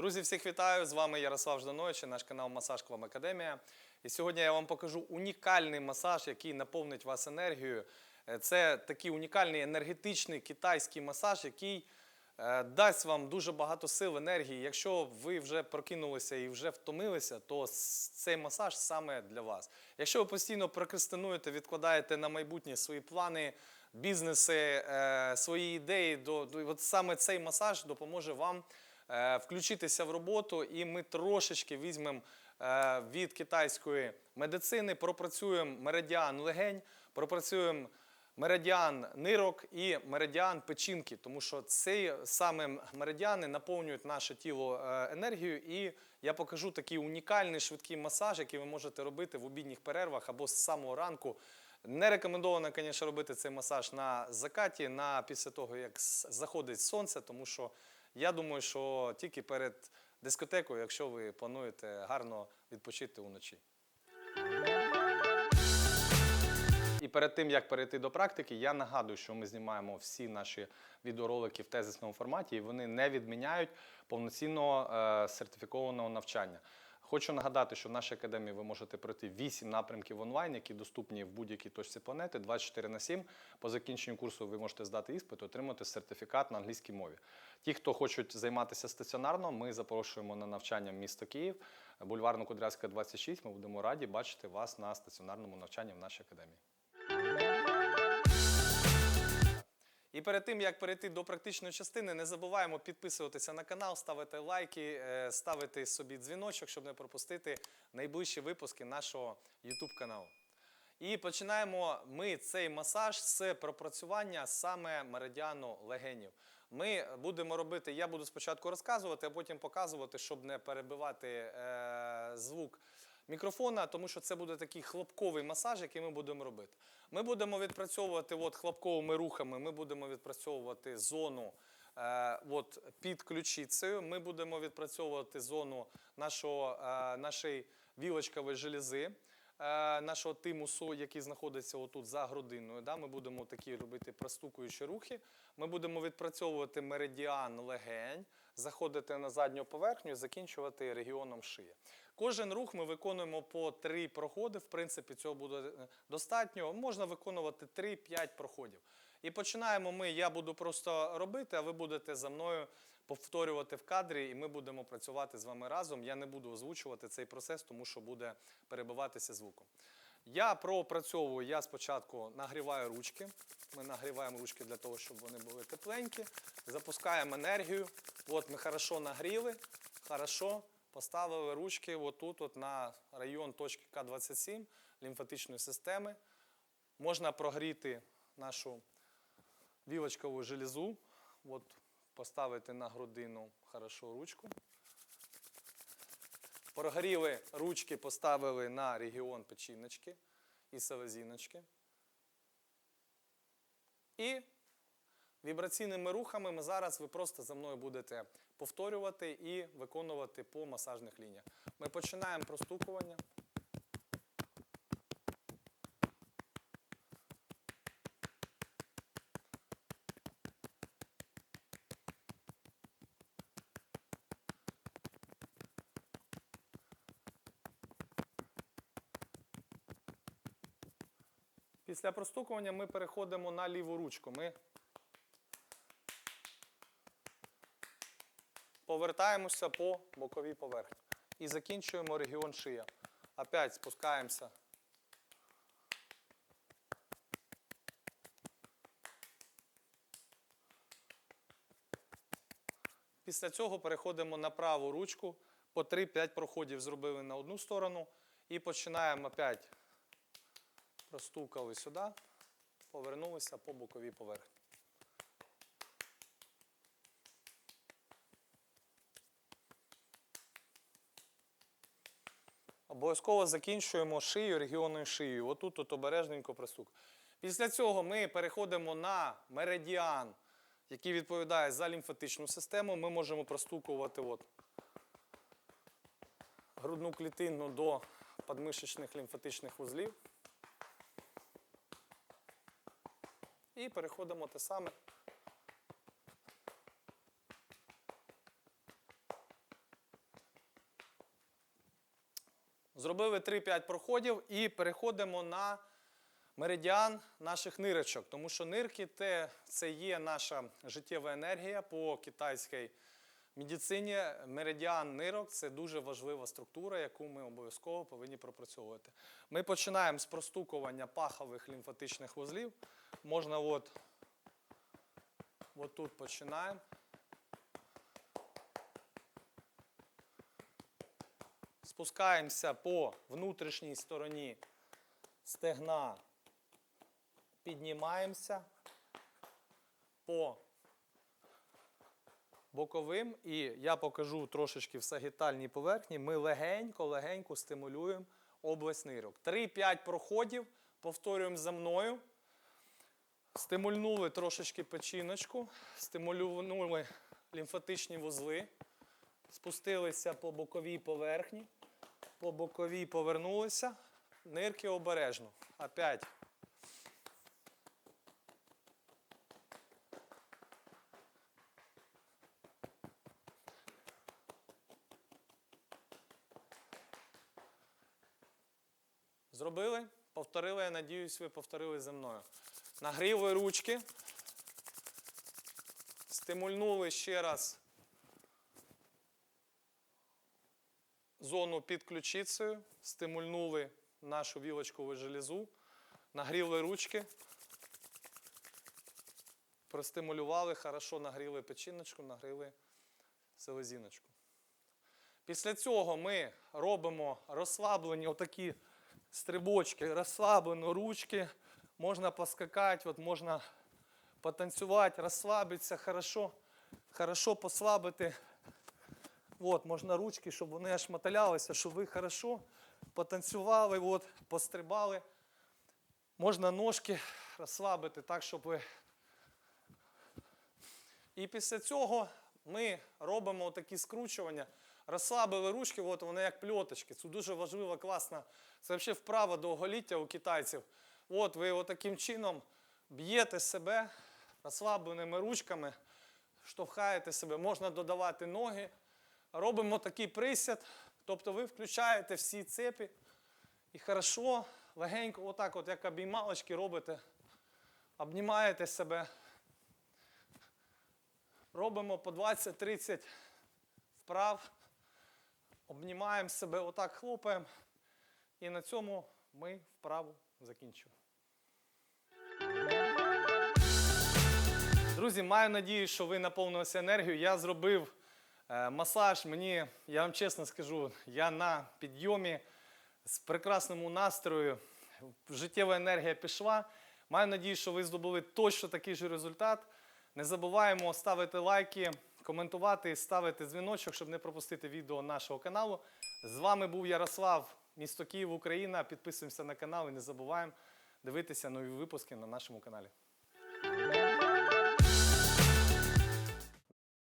Друзі, всіх вітаю! З вами Ярослав Жданович наш канал Масаж Клам Академія. І сьогодні я вам покажу унікальний масаж, який наповнить вас енергією. Е, Це такий унікальний енергетичний китайський масаж, який е, дасть вам дуже багато сил, енергії. Якщо ви вже прокинулися і вже втомилися, то цей масаж саме для вас. Якщо ви постійно прокрастинуєте, відкладаєте на майбутнє свої плани, бізнеси, е, свої ідеї, от саме цей масаж допоможе вам включитися в роботу, і ми трошечки візьмемо е, від китайської медицини, пропрацюємо меридіан легень, пропрацюємо меридіан нирок і меридіан печінки, тому що ці саме меридіани наповнюють наше тіло е, енергією. І я покажу такий унікальний швидкий масаж, який ви можете робити в обідніх перервах або з самого ранку. Не рекомендовано, звісно, робити цей масаж на закаті, на після того, як заходить сонце, тому що я думаю, що тільки перед дискотекою, якщо ви плануєте гарно відпочити уночі. І перед тим як перейти до практики, я нагадую, що ми знімаємо всі наші відеоролики в тезисному форматі, і вони не відміняють повноцінного е, сертифікованого навчання. Хочу нагадати, що в нашій академії ви можете пройти 8 напрямків онлайн, які доступні в будь-якій точці планети 24 на 7. По закінченню курсу ви можете здати іспит, отримати сертифікат на англійській мові. Ті, хто хочуть займатися стаціонарно, ми запрошуємо на навчання в місто Київ, бульварно Кудрявська, 26. Ми будемо раді бачити вас на стаціонарному навчанні в нашій академії. І перед тим як перейти до практичної частини, не забуваємо підписуватися на канал, ставити лайки, е, ставити собі дзвіночок, щоб не пропустити найближчі випуски нашого YouTube каналу. І починаємо ми цей масаж з пропрацювання саме меридіану легенів. Ми будемо робити, я буду спочатку розказувати, а потім показувати, щоб не перебивати е, звук мікрофона, тому що це буде такий хлопковий масаж, який ми будемо робити. Ми будемо відпрацьовувати от хлопковими рухами, ми будемо відпрацьовувати зону е, от, під ключицею, ми будемо відпрацьовувати зону нашого, е, нашої вілочкової желези е, нашого тимусу, який знаходиться отут за грудиною. Да? Ми будемо такі робити простукуючі рухи. Ми будемо відпрацьовувати меридіан легень, заходити на задню поверхню і закінчувати регіоном шиї. Кожен рух ми виконуємо по три проходи. В принципі, цього буде е, достатньо. Можна виконувати 3-5 проходів. І починаємо ми. Я буду просто робити, а ви будете за мною повторювати в кадрі, і ми будемо працювати з вами разом. Я не буду озвучувати цей процес, тому що буде перебиватися звуком. Я пропрацьовую, я спочатку нагріваю ручки. Ми нагріваємо ручки для того, щоб вони були тепленькі. Запускаємо енергію. От ми хорошо нагріли, хорошо поставили ручки отут, от на район точки К27 лімфатичної системи. Можна прогріти нашу вілочкову железу. От поставити на грудину хорошо ручку. Прогріли ручки, поставили на регіон печіночки і селезіночки. І вібраційними рухами ми зараз ви просто за мною будете повторювати і виконувати по масажних лініях. Ми починаємо простукування. Після простукування ми переходимо на ліву ручку. Ми повертаємося по боковій поверхні. І закінчуємо регіон шия. Опять спускаємося. Після цього переходимо на праву ручку. По 3-5 проходів зробили на одну сторону. І починаємо опять Простукали сюди, повернулися по боковій поверхні. Обов'язково закінчуємо шию регіонною шиєю. Отут от обережненько простук. Після цього ми переходимо на меридіан, який відповідає за лімфатичну систему. Ми можемо простукувати от грудну клітину до подмишечних лімфатичних вузлів. І переходимо те саме Зробили 3-5 проходів і переходимо на меридіан наших нирочок. Тому що нирки те, це є наша життєва енергія по китайській медицині. Меридіан нирок це дуже важлива структура, яку ми обов'язково повинні пропрацьовувати. Ми починаємо з простукування пахових лімфатичних вузлів. Можна от, от тут починаємо. Спускаємося по внутрішній стороні стегна, піднімаємося по боковим, і я покажу трошечки в сагітальній поверхні. Ми легенько-легенько стимулюємо область нирок. 3-5 проходів, повторюємо за мною. Стимульнули трошечки печіночку, стимулювали лімфатичні вузли, спустилися по боковій поверхні, по боковій повернулися, нирки обережно. Опять. Зробили? Повторили, я надіюсь, ви повторили зі мною. Нагріли ручки. Стимульнули ще раз зону під ключицею, стимульнули нашу вілочкову железу, нагріли ручки, простимулювали, хорошо нагріли печіночку, нагріли селезіночку. Після цього ми робимо розслаблені отакі стрибочки, розслаблено ручки, можна поскакати, от можна потанцювати, розслабитися, хорошо, хорошо послабити. От, можна ручки, щоб вони аж моталялися, щоб ви хорошо потанцювали, от, пострибали. Можна ножки розслабити так, щоб ви. І після цього ми робимо такі скручування. Розслабили ручки, от вони як пльоточки. Це дуже важлива, класна. Це взагалі вправа до оголіття у китайців. От ви отаким чином б'єте себе розслабленими ручками, штовхаєте себе, можна додавати ноги. Робимо такий присяд, тобто ви включаєте всі цепі і хорошо, легенько, отак, от як обіймалочки робите, обнімаєте себе. Робимо по 20-30 вправ, обнімаємо себе, отак хлопаємо. І на цьому ми вправу закінчуємо. Друзі, маю надію, що ви наповнилися енергією. Я зробив масаж. Мені, я вам чесно скажу, я на підйомі з прекрасному настрою. Життєва енергія пішла. Маю надію, що ви здобули точно такий же результат. Не забуваємо ставити лайки, коментувати, ставити дзвіночок, щоб не пропустити відео нашого каналу. З вами був Ярослав, місто Київ, Україна. Підписуємося на канал і не забуваємо дивитися нові випуски на нашому каналі.